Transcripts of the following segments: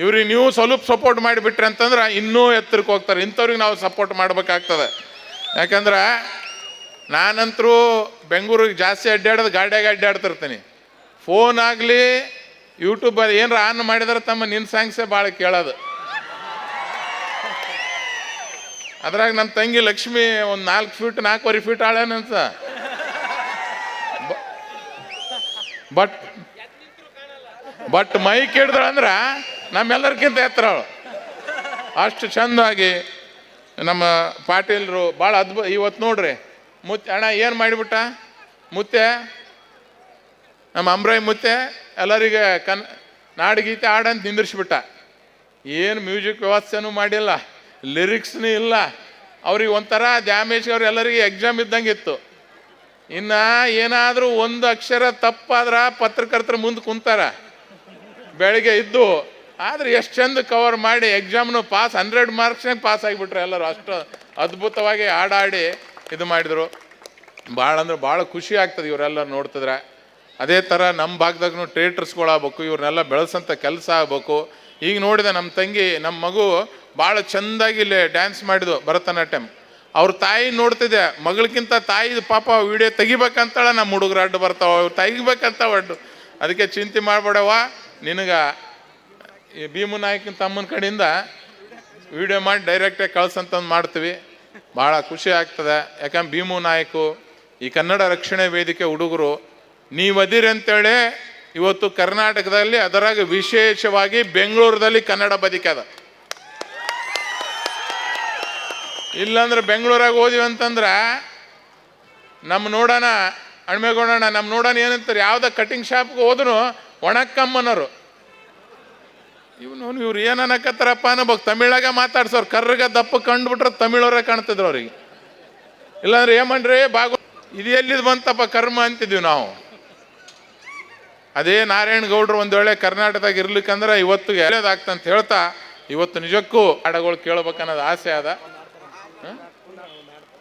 ಇವ್ರಿಗೆ ನೀವು ಸ್ವಲ್ಪ ಸಪೋರ್ಟ್ ಮಾಡಿಬಿಟ್ರಿ ಅಂತಂದ್ರೆ ಇನ್ನೂ ಎತ್ತರಕ್ಕೆ ಹೋಗ್ತಾರೆ. ಇಂಥವ್ರಿಗೆ ನಾವು ಸಪೋರ್ಟ್ ಮಾಡಬೇಕಾಗ್ತದೆ. ಯಾಕಂದ್ರೆ ನಾನಂತರೂ ಬೆಂಗಳೂರಿಗೆ ಜಾಸ್ತಿ ಅಡ್ಡಾಡೋದು ಗಾಡಿಯಾಗೆ ಅಡ್ಡಾಡ್ತಿರ್ತೀನಿ. ಫೋನ್ ಆಗಲಿ ಯೂಟ್ಯೂಬ್ ಏನಾರ ಆನ್ ಮಾಡಿದ್ರೆ ತಮ್ಮ ನಿನ್ನ ಸಾಂಗ್ಸೇ ಭಾಳ ಕೇಳೋದು. ಅದ್ರಾಗ ನನ್ನ ತಂಗಿ ಲಕ್ಷ್ಮಿ ಒಂದು ನಾಲ್ಕು ಫೀಟ್ ನಾಲ್ಕೂವರೆ ಫೀಟ್ ಆಳೇನಂತ ಬಟ್ ಬಟ್ ಮೈ ಅಂದ್ರೆ ನಮ್ಮೆಲ್ಲರಿಗಿಂತ ಎತ್ತರ ಅವಳು ಅಷ್ಟು ಚಂದಾಗಿ ನಮ್ಮ ಪಾಟೀಲರು ಭಾಳ ಅದ್ಭುತ ಇವತ್ತು ನೋಡ್ರಿ, ಮುತ್ತೆ, ಅಣ್ಣ ಏನು ಮಾಡಿಬಿಟ್ಟ? ಮುತ್ತೆ, ನಮ್ಮ ಅಂಬ್ರಾಯಿ ಮುತ್ತೆ, ಎಲ್ಲರಿಗೆ ಕನ್, ನಾಡಗೀತೆ ಹಾಡಂತ ನಿಂದಿರ್ಸ್ಬಿಟ್ಟ. ಏನು ಮ್ಯೂಸಿಕ್ ವ್ಯವಸ್ಥೆನೂ ಮಾಡಿಲ್ಲ, ಲಿರಿಕ್ಸ್ನೂ ಇಲ್ಲ. ಅವ್ರಿಗೆ ಒಂಥರ ಡ್ಯಾಮೇಜ್ ಅವ್ರು ಎಲ್ಲರಿಗೆ ಎಕ್ಸಾಮ್ ಇದ್ದಂಗೆ ಇತ್ತು. ಇನ್ನು ಏನಾದರೂ ಒಂದು ಅಕ್ಷರ ತಪ್ಪಾದ್ರೆ ಪತ್ರಕರ್ತರ ಮುಂದೆ ಕುಂತಾರ. ಬೆಳಗ್ಗೆ ಇದ್ದು ಆದ್ರೆ ಎಷ್ಟು ಚಂದ ಕವರ್ ಮಾಡಿ ಎಕ್ಸಾಮ್ನು ಪಾಸ್ ಹಂಡ್ರೆಡ್ ಮಾರ್ಕ್ಸ್ನಾಗ ಪಾಸ್ ಆಗಿಬಿಟ್ರೆ ಎಲ್ಲರೂ ಅಷ್ಟು ಅದ್ಭುತವಾಗಿ ಆಡಾಡಿ ಇದು ಮಾಡಿದರು. ಭಾಳ ಅಂದ್ರೆ ಭಾಳ ಖುಷಿ ಆಗ್ತದೆ ಇವರೆಲ್ಲ ನೋಡ್ತಿದ್ರೆ. ಅದೇ ಥರ ನಮ್ಮ ಭಾಗದಾಗೂ ಟ್ರೇಟರ್ಸ್ಗಳಾಗಬೇಕು ಇವ್ರನ್ನೆಲ್ಲ ಬೆಳೆಸಂಥ ಕೆಲಸ ಆಗ್ಬೇಕು. ಈಗ ನೋಡಿದೆ ನಮ್ಮ ತಂಗಿ ನಮ್ಮ ಮಗು ಭಾಳ ಚೆಂದಾಗಿ ಇಲ್ಲಿ ಡ್ಯಾನ್ಸ್ ಮಾಡಿದ್ವು ಭರತನಾಟ್ಯಂ. ಅವ್ರ ತಾಯಿ ನೋಡ್ತಿದ್ದೆ ಮಗಳಿಗಿಂತ ತಾಯಿ ಪಾಪ ವಿಡಿಯೋ ತೆಗಿಬೇಕಂತಾಳೆ ನಮ್ಮ ಹುಡುಗರು ಅಡ್ಡು ಬರ್ತಾವ, ಅವ್ರು ತೆಗಿಬೇಕಂತ ಅಡ್ಡು ಅದಕ್ಕೆ ಚಿಂತೆ ಮಾಡಬೇಡವ ನಿನಗೆ ಈ ಭೀಮು ನಾಯಕನ ತಮ್ಮನ ಕಡೆಯಿಂದ ವಿಡಿಯೋ ಮಾಡಿ ಡೈರೆಕ್ಟಾಗಿ ಕಳ್ಸಂತಂದು ಮಾಡ್ತೀವಿ. ಭಾಳ ಖುಷಿ ಆಗ್ತದೆ. ಯಾಕಂದ್ರೆ ಭೀಮು ನಾಯಕು, ಈ ಕನ್ನಡ ರಕ್ಷಣೆ ವೇದಿಕೆ ಹುಡುಗರು ನೀವು ಅದಿರಿ ಅಂತೇಳಿ ಇವತ್ತು ಕರ್ನಾಟಕದಲ್ಲಿ ಅದರಾಗ ವಿಶೇಷವಾಗಿ ಬೆಂಗಳೂರಿನಲ್ಲಿ ಕನ್ನಡ ಬದುಕದ ಇಲ್ಲಾಂದ್ರೆ ಬೆಂಗಳೂರಾಗ ಹೋದಿವಿ ಅಂತಂದ್ರೆ ನಮ್ಮ ನೋಡೋಣ ಅಣ್ಮೆಗೊಂಡೋಣ ನಮ್ಮ ನೋಡೋಣ ಏನಂತಾರೆ, ಯಾವುದೇ ಕಟಿಂಗ್ ಶಾಪ್ಗೆ ಹೋದ್ರು ಒಣಕ್ಕಮ್ಮನವರು. ಇವನು ಇವ್ರು ಏನು ಅನ್ನಕತ್ತಾರಪ್ಪ ಅನ್ನಬೇಕು ತಮಿಳಾಗ ಮಾತಾಡ್ಸೋರು. ಕರ್ರಗ ದಪ್ಪ ಕಂಡುಬಿಟ್ರೆ ತಮಿಳವರೇ ಕಾಣ್ತಿದ್ರು ಅವ್ರಿಗೆ. ಇಲ್ಲಾಂದ್ರೆ ಏಮನ್ರಿ ಬಾಗು ಇದು ಎಲ್ಲಿದ್ ಬಂತಪ್ಪ ಕರ್ಮ ಅಂತಿದ್ವಿ ನಾವು. ಅದೇ ನಾರಾಯಣ ಗೌಡ್ರು ಒಂದು ವೇಳೆ ಕರ್ನಾಟಕದಾಗ ಇರ್ಲಿಕ್ಕಂದ್ರೆ ಇವತ್ತು ಒಳ್ಳೇದಾಗ್ತಂತ ಹೇಳ್ತಾ ಇವತ್ತು ನಿಜಕ್ಕೂ ಹಾಡಗಳು ಕೇಳ್ಬೇಕನ್ನೋದು ಆಸೆ ಅದ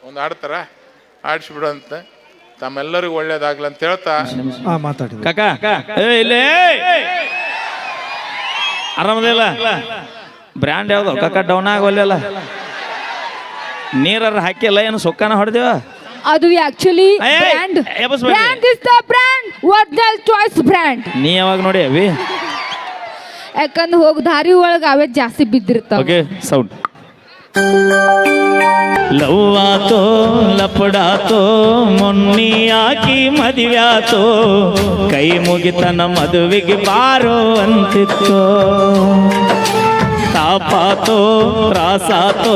ಒಂದು ಆಡ್ತಾರ ಆಡಿಸ್ಬಿಡಂತ ತಮ್ಮೆಲ್ಲರಿಗೂ ಒಳ್ಳೇದಾಗ್ಲಂತ ಅಂತ ಹೇಳ್ತಾ. ಮಾತಾಡಿ. ಕಾಕ. ಏ ಇಲ್ಲೇ! ಆರಾಮದಿಲ್ಲ? ಬ್ರ್ಯಾಂಡ್ ಯಾವ್ದು? ಕಕ್ಕ ಡೌನ್ ಆಗೋಲ್ಲ ನೀರಾರ ಹಾಕಿಲ್ಲ ಏನು ಸೊಕ್ಕನ ಹೊಡೆದೇವ? ಅದು ಆಕ್ಚುಲಿ ಏಯ್, brand. Brand is the brand original choice brand ನೀ ಯಾವಾಗ ನೋಡಿ ಅವಿ ಯಾಕಂದ್ರೆ ಹೋಗಿ ದಾರಿ ಒಳಗೆ ಅವೇ ಜಾಸ್ತಿ ಬಿದ್ದಿರ್ತಾವ. ಓಕೆ ಸೌಂಡ್ ಲವ್ ಆತೋ ಲಪಡಾತೋ ಮೊನ್ನಿ ಹಾಕಿ ಮದುವ್ಯಾತೋ, ಕೈ ಮುಗಿತನ ಮದುವೆಗೆ ಬಾರೋ ಅಂತಿತ್ತು. ತಾಪಾತೋ, ತ್ರಾಸಾತೋ,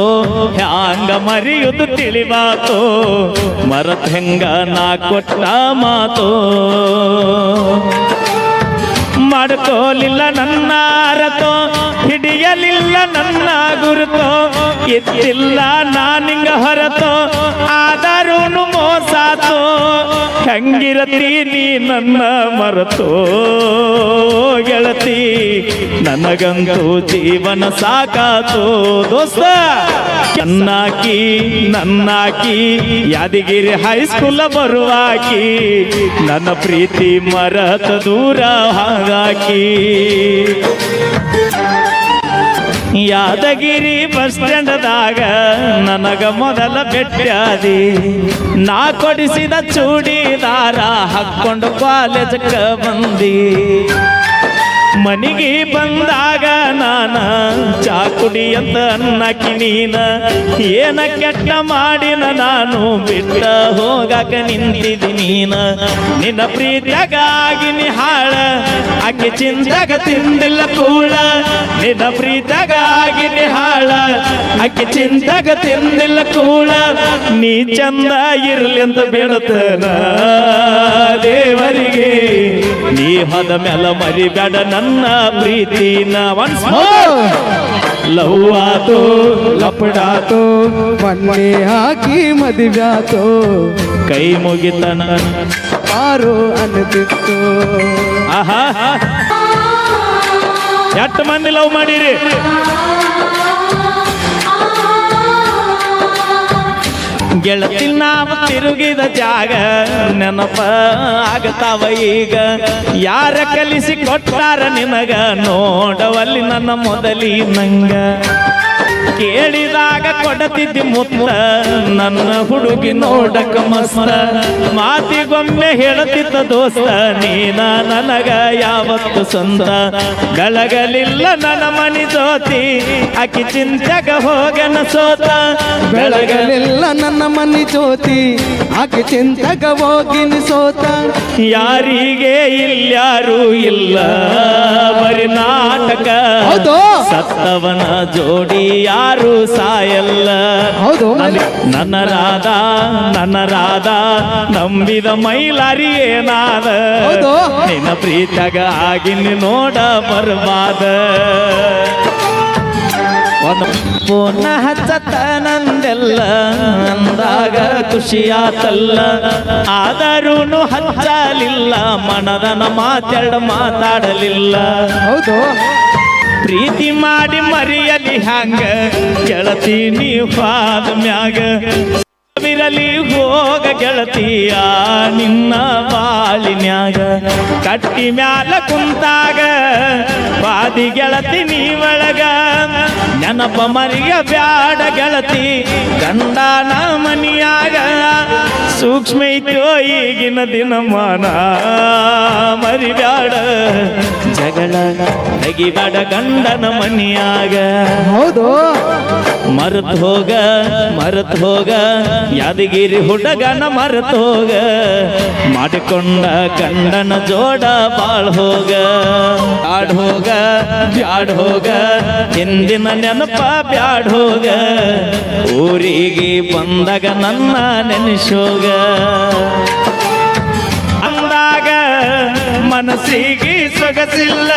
ಹ್ಯಾಂಗ ಮರಿಯುದು ತಿಳಿಬಾತೋ ಮರತ್ ಹೆಂಗ ನಾ ಕೊಟ್ಟ ಮಾತೋ. ಮಾಡ್ಕೋಲಿಲ್ಲ ನನ್ನ ಅರತೋ ಹಿಡಿಯಲಿಲ್ಲ ನನ್ನ ಗುರುತೋ ಎತ್ತಿಲ್ಲ ನಾನಿಂಗ ಹೊರತೋ ಆದರೂನು ಮೋಸಾತೋ ಹೆಂಗಿರತಿ ನೀ ನನ್ನ ಮರತೋ ಗೆಳತಿ, ನನಗಂತೂ ಜೀವನ ಸಾಕಾತೋ ದೋಸ್ತ. ಚೆನ್ನಾಕಿ ನನ್ನಾಕಿ, ಯಾದಗಿರಿ ಹೈಸ್ಕೂಲ ಬರುವಾಕಿ, ನನ್ನ ಪ್ರೀತಿ ಮರತ ದೂರ ಹಾಗಾಕಿ. ಯಾದಗಿರಿ ಬಸ್ ಸ್ಟ್ಯಾಂಡ್ದಾಗ ನನಗ ಮೊದಲ ಭೇಟಿಯಾದಿ ನಾ ಕೊಡಿಸಿದ ಚೂಡಿದಾರ ಹಾಕ್ಕೊಂಡು ಕಾಲೇಜಕ್ಕೆ ಬಂದಿ. ಮನಿಗೆ ಬಂದಾಗ ನಾನ ಚಾಕುಡಿ ಅಂತ ಅನ್ನಕಿ ನೀನ. ಏನ ಕೆಟ್ಟ ಮಾಡಿನ ನಾನು ಬಿಟ್ಟ ಹೋಗಾಕ ನಿಂತಿದ್ದೀನ ನಿನ್ನ ಪ್ರೀತಿಯಾಗಾಗಿ ನಿಹಾಳ ಆಕೆ ಚಿಂತಾಗ ತಿಂದಿಲ್ಲ ಕೂಳ. ನಿನ್ನ ಪ್ರೀತಿಯಾಗಾಗಿ ನಿಹಾಳ ಆಕೆ ಚಿಂತಾಗ ತಿಂದಿಲ್ಲ ಕೂಳ. ನೀ ಚಂದ ಇರ್ಲಿ ಅಂತ ಬೇಡತನ ದೇವರಿಗೆ. ನೀ ಹದ ಮೇಲ ಮರಿಬೇಡ ನನ್ನ ಪ್ರೀತಿನ ಒನ್ಸ್ ಲವ್ ಆತೋ, ಲಪಡಾತೋ ಮಣ್ಣೆ ಹಾಕಿ ಮದುವ್ಯಾತೋ. ಕೈ ಮುಗಿತನ ಪಾರು ಅನ್ನತಿತ್ತು ಆಹಾ. ಎಷ್ಟು ಮಂದಿ ಲವ್ ಮಾಡಿರಿ? ಗೆಳತಿ ನಾವು ತಿರುಗಿದ ಜಾಗ ನೆನಪ ಆಗತಾವ ಈಗ. ಯಾರ ಕಲಿಸಿ ಕೊಟ್ಟಾರ ನಿನಗ? ನೋಡವಲ್ಲಿ ನನ್ನ ಮೊದಲಿ ನಂಗ. ಕೇಳಿದಾಗ ಕೊಡತಿದ್ದಿ ಮುತ್ತ. ನನ್ನ ಹುಡುಗಿ ನೋಡಕ ಮಸ್ತ. ಮಾತಿಗೊಮ್ಮೆ ಹೇಳುತ್ತಿದ್ದ ದೋಸ್ತ ನೀನ ನನಗ ಯಾವತ್ತು ಸ್ವಂತ. ಬೆಳಗಲಿಲ್ಲ ನನ್ನ ಮನಿ ಜೋತಿ ಅಕ್ಕಿ ಚಿಂತೆಗ ಹೋಗನ ಸೋತ. ಬೆಳಗಲಿಲ್ಲ ನನ್ನ ಮನಿ ಜ್ಯೋತಿ ಆಕೆ ಚಿಂತೆಗ ಹೋಗಿನಿ ಸೋತ. ಯಾರಿಗೆ ಇಲ್ಯಾರು ಇಲ್ಲ ಬರಿ ನಾಟಕ. ಸತ್ತವನ ಜೋಡಿ ಯಾರು ಸಾಯಲ್ಲ. ಹೌದು. ನನ್ನ- ರಾಧ ನನ್ನ ರಾಧ ನಂಬಿದ ಮೈಲಾರಿ ಏನಾದ. ನಿನ್ನ ಪ್ರೀತಗ ಆಗಿನ ನೋಡ ಬರ್ಬಾದ. ಪುನಃ ನಂದೆಲ್ಲ ಅಂದಾಗ ಖುಷಿಯಾತಲ್ಲ. ಆದರೂನು ಹಚ್ಚಲಿಲ್ಲ ಮನದನ ಮಾತಾಡ ಮಾತಾಡಲಿಲ್ಲ. ಹೌದು. ಪ್ರೀತಿ ಮಾಡಿ ಮರಿಯಲಿ ಹಂಗ ಗೆಳತಿ ನೀವಾದ ಮ್ಯಾಗ. ವಿರಲಿ ಹೋಗ ಗೆಳತಿಯ ನಿನ್ನ ಬಾಳಿನ್ಯಾಗ. ಕಟ್ಟಿ ಮ್ಯಾಲ ಕುಂತಾಗ, ಬಾದಿ ಗೆಳತಿ ನೀ ಒಳಗ. ನೆನಪ ಮರಿಯ ಬ್ಯಾಡ ಗೆಳತಿ, ಗಂಡನ ಮನಿಯಾಗ. ಸೂಕ್ಷ್ಮ ಐತೋ ಈಗಿನ ದಿನಮಾನ. ಮರಿಬ್ಯಾಡ ಜಗಳ ತೆಗಿಬೇಡ ಗಂಡನ ಮನಿಯಾಗ. ಹೌದು. ಮರೆತು ಹೋಗ ಮರೆತು ಹೋಗ ಯಾದಗಿರಿ ಹುಡುಗನ ಮರೆತು ಹೋಗ. ಮಾಡಿಕೊಂಡ ಕಂಡನ ಜೋಡ ಬಾಳ್ ಹೋಗ. ಆಡ್ ಹೋಗ ಬ್ಯಾಡ್ ಹೋಗ ಹಿಂದಿನ ನೆನಪ ಬ್ಯಾಡ್ ಹೋಗ. ಊರಿಗೆ ಬಂದಾಗ ನನ್ನ ನೆನೆಸೋಗ. ಮನಸ್ಸಿಗೆ ಸೊಗಸಿಲ್ಲ.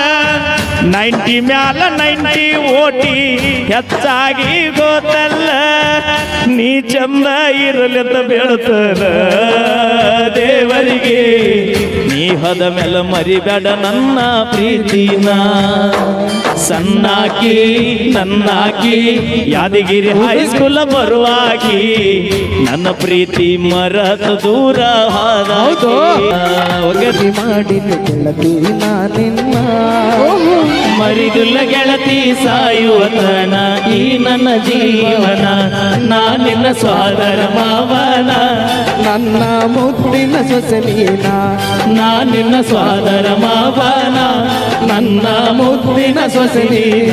ನೈಂಟಿ ಮ್ಯಾಲ ನೈಂಟಿ ಓಟಿ ಹೆಚ್ಚಾಗಿ ಗೊತ್ತಲ್ಲ. ನೀ ಚಂದ ಇರಲಿಂದ ಬೆಳತನ ದೇವರಿಗೆ ನೀ ಹದ ಮೇಲೆ ಮರಿಬೇಡ ನನ್ನ ಪ್ರೀತಿನ. ಸಣ್ಣಾಕಿ ನನ್ನಾಕಿ ಯಾದಗಿರಿ ಹೈಸ್ಕೂಲ ಬರುವಾಗಿ ನನ್ನ ಪ್ರೀತಿ ಮರತ ದೂರ ಒಗದಿ ಮಾಡಿದ್ದು ಗೆಳತಿ ನಾನಿನ್ನ ಮರಿದುಲ್ಲ ಗೆಳತಿ ಸಾಯುವತನ ಈ ನನ್ನ ಜೀವನ ನಾನಿನ್ನ ಸ್ವಾದರ ಮಾವನ. ನನ್ನ ಮುದ್ದಿನ ಸೊಸೆನೀನ ನಾ ನಿನ್ನ ಸ್ವಾದರ ಮಾವನ. ನನ್ನ ಮುದ್ದಿನ ಸೊಸೆನೀನ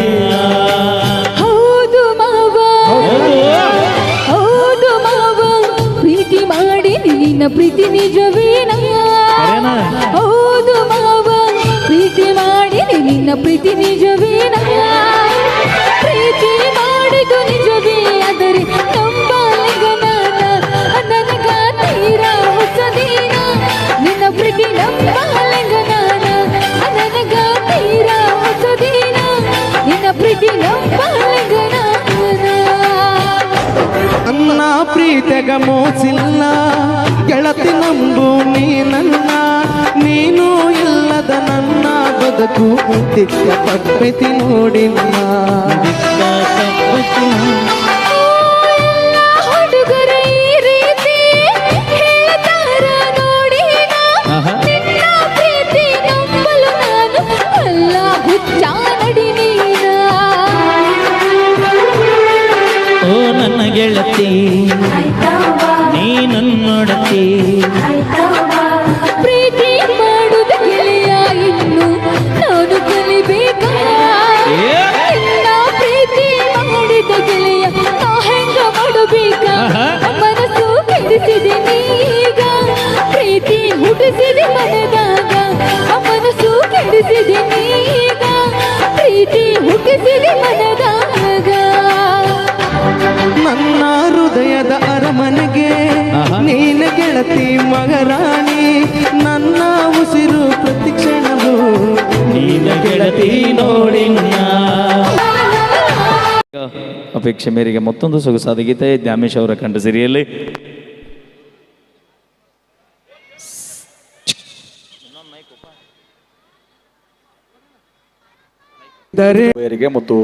ಹೌದು ಮಾವ. ಹೌದು ಮಾವ. ಪ್ರೀತಿ ಮಾಡಿ ನಿನ್ನ ಪ್ರೀತಿ ನಿಜವೇನ? ಹೌದು ಮಾವ. ಪ್ರೀತಿ ಮಾಡಿ ನಿನ್ನ ಪ್ರೀತಿ ನಿಜವೇನ? ನಿನ್ನ ಪ್ರೀತಿ ನಂಬಲಿಗ ನಾನ ನನ್ನ ಪ್ರೀತಿಗ ಮೋಸಿಲ್ಲ. ಗೆಳತಿ ನಂಬು ನೀ ನನ್ನ. ನೀನು ಇಲ್ಲದ ನನ್ನ. ಬದುಕು ದಿಕ್ಕ ತಪ್ಪಿತಿ ನೋಡಿಲ್ಲ நடத்தே ಅಪೇಕ್ಷೆ ಮೇರೆಗೆ ಮತ್ತೊಂದು ಸೊಗಸಾದ ಗೀತೆ ದ್ಯಾಮೇಶ್ ಅವರ ಕಂಡ ಸಿರಿಯಲ್ಲಿ. ಮತ್ತು